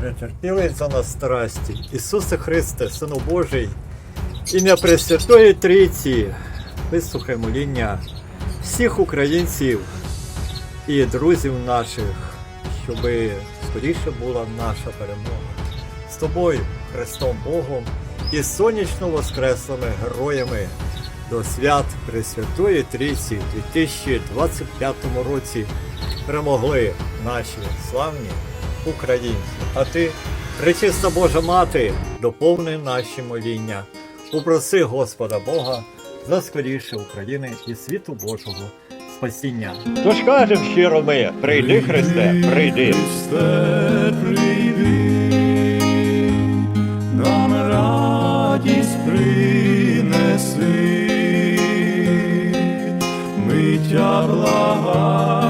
Претерпілий за нас страсті, Ісусе Христе, Сину Божий, ім'я Пресвятої Трійці, вислухай моління всіх українців і друзів наших, щоби скоріше була наша перемога. З тобою, Христом Богом і сонячно воскреслими героями до свят Пресвятої Трійці у 2025 році перемогли наші славні українці. А ти, пречиста Божа Мати, доповни наші моління. Попроси Господа Бога за скоріше України і світу Божого спасіння. Тож кажемо щиро ми, прийди Христе, прийди. Христе, прийди, нам радість принеси, ми тя щиро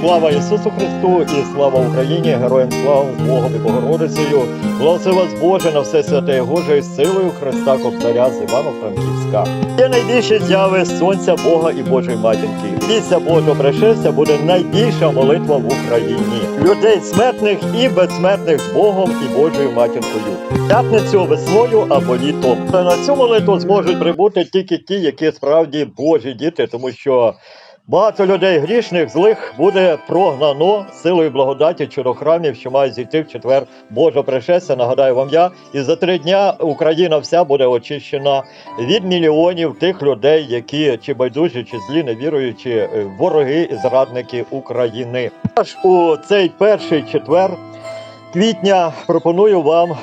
Слава Ісусу Христу і слава Україні! Героям слава Богом і Богородицею! Благослови вас Боже на все святе і Боже і силою Христа Кобзаря з Івано-Франківська. Є найбільші зяви Сонця Бога і Божої матінки. Після Божого пришестя буде найбільша молитва в Україні. Людей смертних і безсмертних з Богом і Божою матінкою. П'ятницю весною або літом. На цю молитву зможуть прибути тільки ті, які справді Божі діти, тому що Багато людей грішних, злих буде прогнано силою благодаті чудохрамів, що мають зійти в четвер Божого пришестя. Нагадаю вам я. І за три дня Україна вся буде очищена від мільйонів тих людей, які чи байдужі, чи злі, невіруючі, е, вороги і зрадники України. Аж у цей перший четвер квітня пропоную вам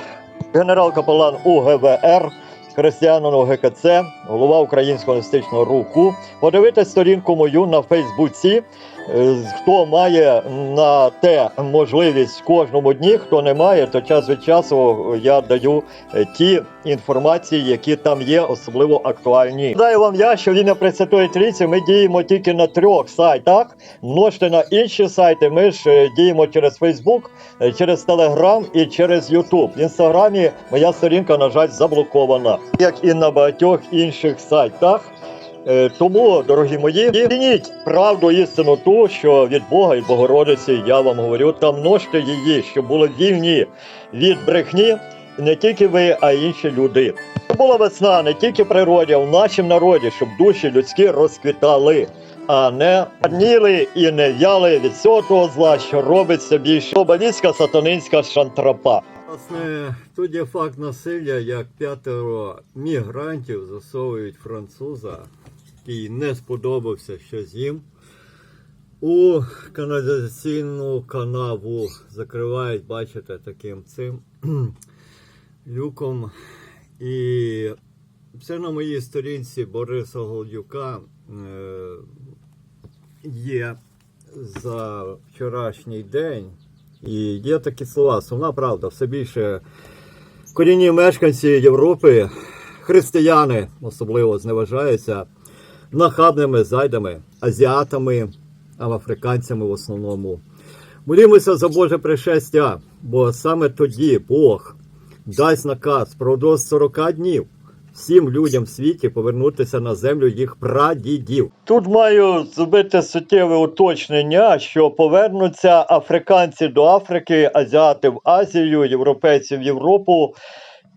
генерал-капелан УГВР християнину ГКЦ, голова Українського містичного руху. Подивитись сторінку мою на Фейсбуці. Е, Хто має на те можливість кожному дні, хто не має, то час від часу я даю е, ті інформації, які там є, особливо актуальні. Даю вам я, що в ім'я Пресвятої Трійці ми діємо тільки на трьох сайтах. Множте на інші сайти. Ми ж е, діємо через Фейсбук, через Телеграм і через Ютуб. В інстаграмі моя сторінка, на жаль, заблокована, як і на багатьох інших сайтах. Е, Тому, дорогі мої, цініть правду істину ту, що від Бога і Богородиці я вам говорю, та множте її, щоб були вільні від брехні не тільки ви, а й інші люди. Була весна не тільки в природі, а в нашому народі, щоб душі людські розквітали, а не падніли і не в'яли від всього того зла, що робиться більше. Обаліцька сатанинська шантрапа. Власне, тут є факт насилля, як п'ятеро мігрантів засовують француза, який не сподобався щось їм. У каналізаційну канаву закривають, бачите, таким цим люком. І це на моїй сторінці Бориса Голдюка е, є за вчорашній день. І є такі слова, сумна правда, все більше корінні мешканці Європи, християни особливо зневажаються нахабними зайдами, азіатами, африканцями в основному. Молімося за Боже пришестя, бо саме тоді Бог дасть наказ продовж 40 днів всім людям в світі повернутися на землю їх прадідів. Тут маю зробити суттєве уточнення, що повернуться африканці до Африки, азіати в Азію, європейці в Європу.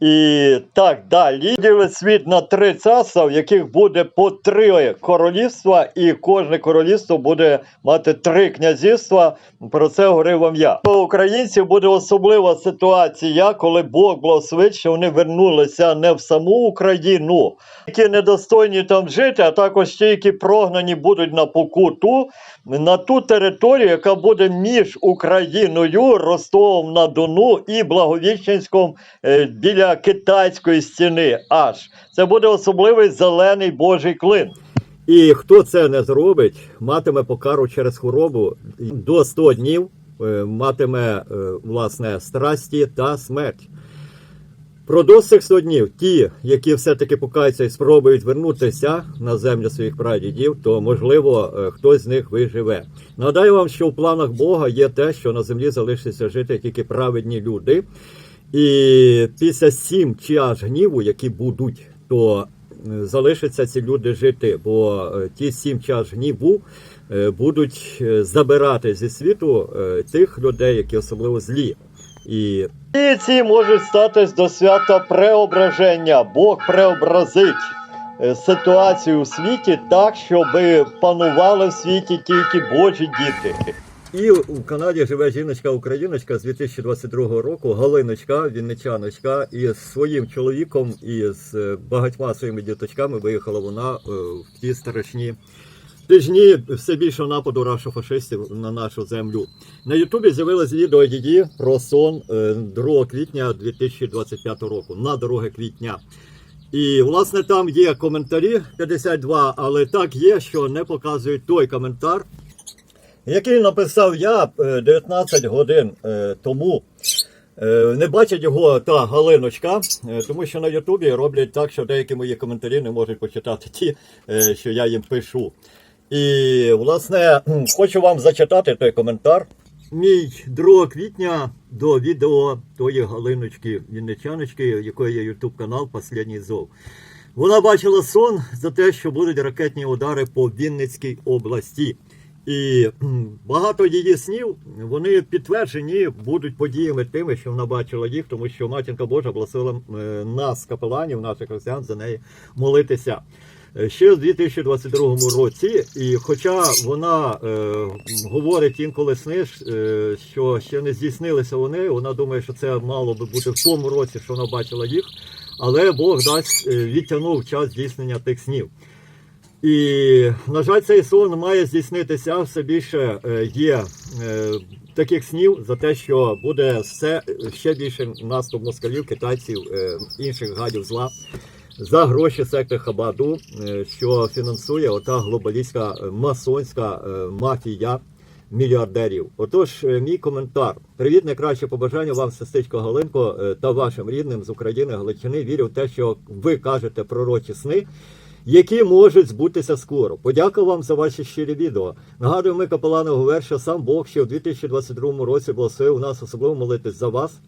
І так далі. Діли світ на три царства, в яких буде по три королівства, і кожне королівство буде мати три князівства. Про це говорив вам я. У українців буде особлива ситуація, коли Бог благословить, що вони вернулися не в саму Україну, які недостойні там жити, а також ті, які прогнані будуть на покуту, на ту територію, яка буде між Україною, Ростовом на Дону і Благовіщенськом е, китайської стіни. Аж це буде особливий зелений Божий клин. І хто це не зробить, матиме покару через хворобу до 100 днів, е, матиме е, власне страсті та смерть. Продовж цих 100 днів ті, які все-таки покаються і спробують вернутися на землю своїх прадідів, то можливо е, хтось з них виживе. Нагадаю вам, що в планах Бога є те, що на землі залишаться жити тільки праведні люди. І після сім чаш гніву, які будуть, то е, залишаться ці люди жити, бо е, ті сім чаш гніву е, будуть забирати зі світу тих людей, які особливо злі. І ці можуть статись до свята преображення. Бог преобразить ситуацію у світі так, щоб панували в світі тільки Божі діти. І у Канаді живе жіночка-україночка з 2022 року, Галиночка, вінничаночка, і з своїм чоловіком і з е, багатьма своїми діточками виїхала вона е, в ті страшні тижні все більше нападу рашофашистів на нашу землю. На Ютубі з'явилось відео її про сон е, 2 квітня 2025 року, на 2 квітня. І власне там є коментарі 52, але так є, що не показують той коментар, який написав я е, 19 годин е, тому. Е, Не бачить його та Галиночка, е, тому що на Ютубі роблять так, що деякі мої коментарі не можуть почитати ті, е, що я їм пишу. І, власне, хочу вам зачитати той коментар. Мій 2 квітня до відео тої Галиночки Вінничаночки, якої є Ютуб канал Последній зов. Вона бачила сон за те, що будуть ракетні удари по Вінницькій області. І багато її снів вони підтверджені будуть подіями тими, що вона бачила їх, тому що матінка Божа благословила е, нас, капеланів, наших християн, за неї молитися. Е, Ще в 2022 році, і хоча вона е, говорить інколи сни, е, що ще не здійснилися вони, вона думає, що це мало би бути в тому році, що вона бачила їх, але Бог дасть відтягнув час здійснення тих снів. І, на жаль, цей сон має здійснитися все більше е, є е, таких снів за те, що буде все ще більше наступ москалів, китайців, е, інших гадів зла за гроші секти Хабаду, що фінансує ота глобалістська масонська мафія мільярдерів. Отож, мій коментар. Привіт, найкраще побажання вам, сестричко Галинко, та вашим рідним з України, Галичини. Вірю в те, що ви кажете пророчі сни. Які можуть збутися скоро. Подякую вам за ваші щирі відео. Нагадую, ми капелани ГУВР, що сам Бог ще в 2022 році благословив нас особливо молитись за вас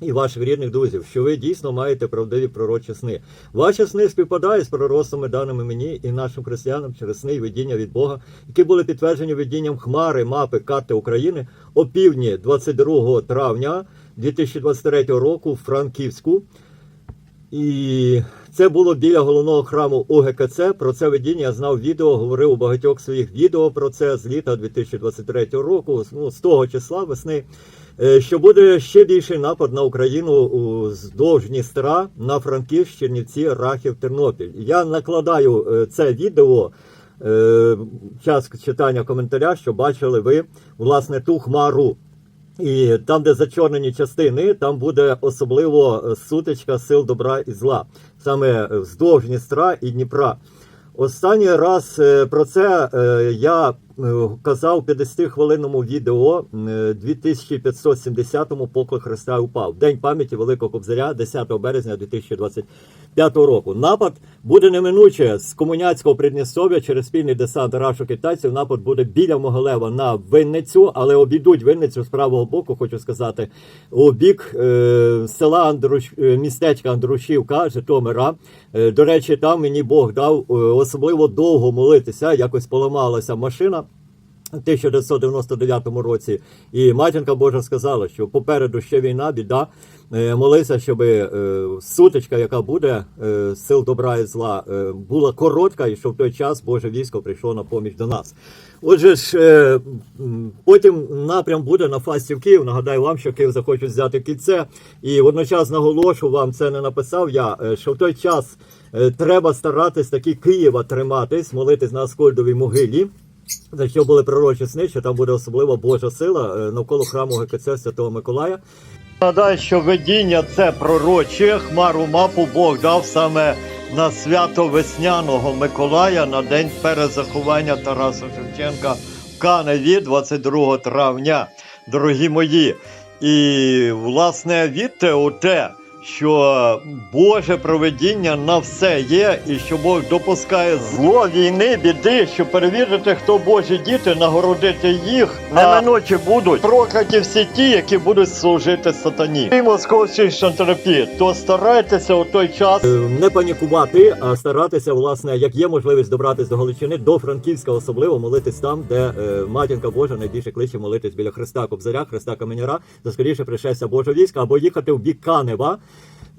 і ваших рідних друзів, що ви дійсно маєте правдиві пророчі сни. Ваші сни співпадають з пророцтвами, даними мені і нашим християнам через сни і видіння від Бога, які були підтверджені видінням хмари мапи карти України о півдні 22 травня 2023 року в Франківську. І це було біля головного храму УГКЦ. Про це видіння я знав відео, говорив у багатьох своїх відео про це з літа 2023 року, ну, з того числа весни. е, Що буде ще більший напад на Україну уздовж Дністра, на Франківськ, Чернівці, Рахів, Тернопіль. Я накладаю е, це відео е, час читання коментаря, що бачили ви власне ту хмару. І там, де зачорнені частини, там буде особливо е, сутичка сил добра і зла, саме е, вздовж Дністра і Дніпра. Останній раз е, про це я казав у 50-хвилинному відео е, 2570-му поклик Христа упав. День пам'яті Великого Кобзаря, 10 березня 2025 року. Напад буде неминуче з комуняцького Придністров'я через спільний десант рашу китайців. Напад буде біля Могилева на Винницю, але обійдуть Винницю з правого боку, хочу сказати, у бік е, села Андруш, е, містечка Андрушівка, Житомира. Е, до речі, там мені Бог дав е, особливо довго молитися. Якось поламалася машина. 1999 році. І матінка Божа сказала, що попереду ще війна, біда. Е, Молися, щоб е, сутичка, яка буде е, сил добра і зла, була коротка, і щоб в той час Боже військо прийшло на поміч до нас. Отже ж, потім напрям буде на фасті в Київ. Нагадаю вам, що Київ захочуть взяти кільце. І водночас наголошу вам це не написав я, що в той час треба старатись таки Києва триматись, молитись на Аскольдовій могилі. За що були пророчі сни, що там буде особлива Божа сила е, навколо храму ГКЦ Святого Миколая. Нагадаю, що видіння це пророче. Хмару мапу Бог дав саме на свято весняного Миколая на день перезаховання Тараса Шевченка в Каневі 22 травня. Дорогі мої. І власне відте у те, що Боже проведіння на все є, і що Бог допускає зло війни, біди, щоб перевірити, хто Божі діти, нагородити їх. Неминучі будуть прокляті всі ті, які будуть служити сатані. І московській шантропі, то старайтеся у той час не панікувати, а старатися, власне, як є можливість добратися до Галичини, до Франківська, особливо молитись там, де е, матінка Божа найбільше кличе молитись біля Христа Кобзаря, Христа Каменяра, за скоріше пришестя Божого війська, або їхати в бік Канева.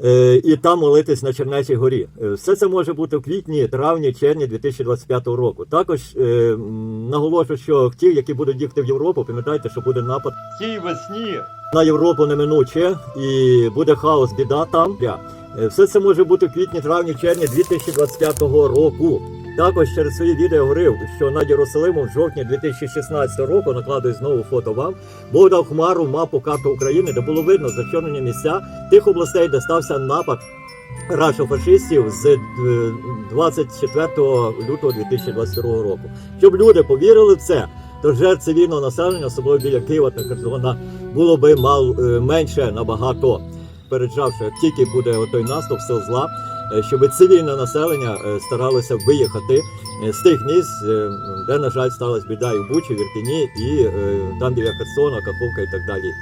Е, і там молитись на Чернечій горі. Е, Все це може бути в квітні, травні, червні 2025 року. Також е, м, наголошую, що ті, які будуть їхати в Європу, пам'ятайте, що буде напад цій весні на Європу неминуче, і буде хаос, біда там. Все це може бути в квітні, травні, червні 2025 року. Також через свої відео говорив, що над Єрусалимом в жовтні 2016 року накладую знову фото вам. Бог дав хмару мапу карту України, де було видно зачорнені місця тих областей, де стався напад рашофашистів з е, 24 лютого 2022 року. Щоб люди повірили в це, то жертв цивільного населення, особливо біля Києва та Херсона, було би мал е, менше набагато. Переджав, що як тільки буде той наступ сил зла, е, щоб цивільне населення е, старалося виїхати е, з тих місць, е, де, на жаль, сталася біда і в Бучі, в Ірпіні, і е, там біля Херсона, Каховка і так далі.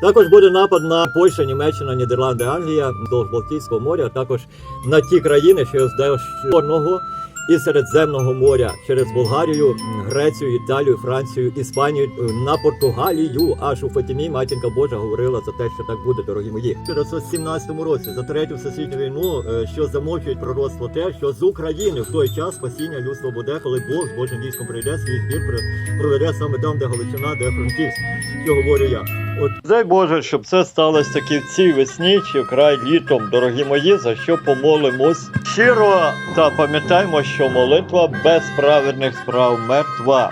Також буде напад на Польщу, Німеччина, Нідерланди, Англія вздовж Балтійського моря, а також на ті країни, що вздовж Чорного і Середземного моря через Болгарію, Грецію, Італію, Францію, Іспанію е, на Португалію. Аж у Фатімі матінка Божа говорила за те, що так буде, дорогі мої. В 1917 році за третю всесвітню війну, е, що замовчують пророцтво те, що з України в той час спасіння людства буде, коли Бог з Божим військом прийде, свій збір проведе саме там, де Галичина, де Франківськ. Що говорю я. От дай Боже, щоб це сталося таки в цій весні чи вкрай літом, дорогі мої, за що помолимось. Щиро та пам'ятаймо, що молитва без праведних справ мертва.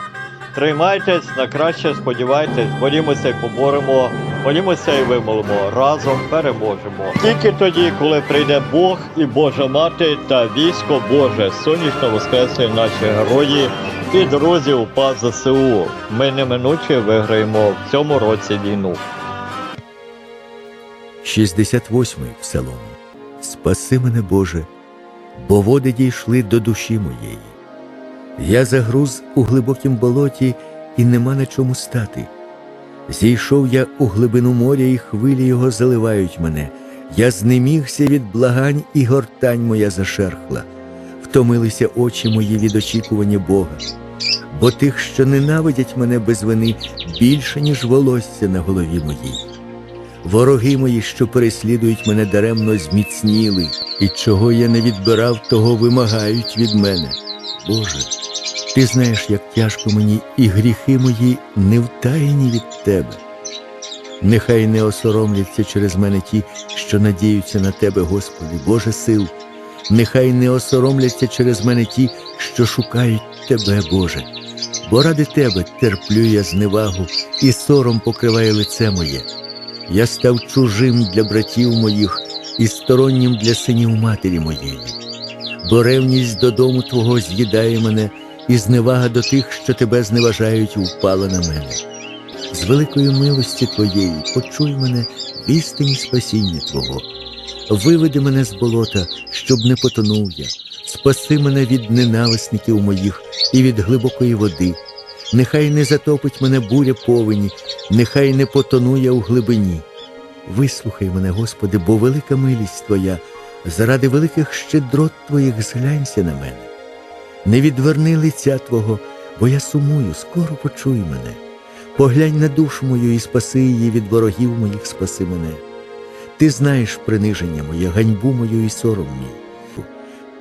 Тримайтесь на краще, сподівайтесь, борімося і поборемо, молімося і вимолимо. Разом переможемо. Тільки тоді, коли прийде Бог і Божа мати та військо Боже, сонячно воскресли наші герої і друзі УПА ЗСУ. Ми неминуче виграємо в цьому році війну. 68-й Псалом. Спаси мене, Боже, бо води дійшли до душі моєї. Я загруз у глибокім болоті, і нема на чому стати. Зійшов я у глибину моря, і хвилі його заливають мене. Я знемігся від благань, і гортань моя зашерхла. Втомилися очі мої від очікування Бога. Бо тих, що ненавидять мене без вини, більше, ніж волосся на голові моїй. Вороги мої, що переслідують мене даремно, зміцніли, і чого я не відбирав, того вимагають від мене. Боже, ти знаєш, як тяжко мені, і гріхи мої не втаєні від тебе. Нехай не осоромляться через мене ті, що надіються на тебе, Господи, Боже сил. Нехай не осоромляться через мене ті, що шукають тебе, Боже. Бо ради тебе терплю я зневагу, і сором покриває лице моє. Я став чужим для братів моїх і стороннім для синів матері моєї. Бо ревність додому Твого з'їдає мене, і зневага до тих, що тебе зневажають, впала на мене. З великої милості Твоєї почуй мене в істині спасіння Твого. Виведи мене з болота, щоб не потонув я. Спаси мене від ненависників моїх і від глибокої води. Нехай не затопить мене буря повені, нехай не потону я у глибині. Вислухай мене, Господи, бо велика милість Твоя, заради великих щедрот Твоїх зглянься на мене. Не відверни лиця Твого, бо я сумую, скоро почуй мене. Поглянь на душу мою і спаси її від ворогів моїх, спаси мене. Ти знаєш приниження моє, ганьбу мою і сором мій.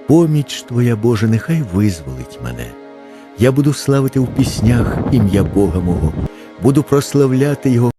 Поміч Твоя Боже, нехай визволить мене. Я буду славити в піснях ім'я Бога мого, буду прославляти Його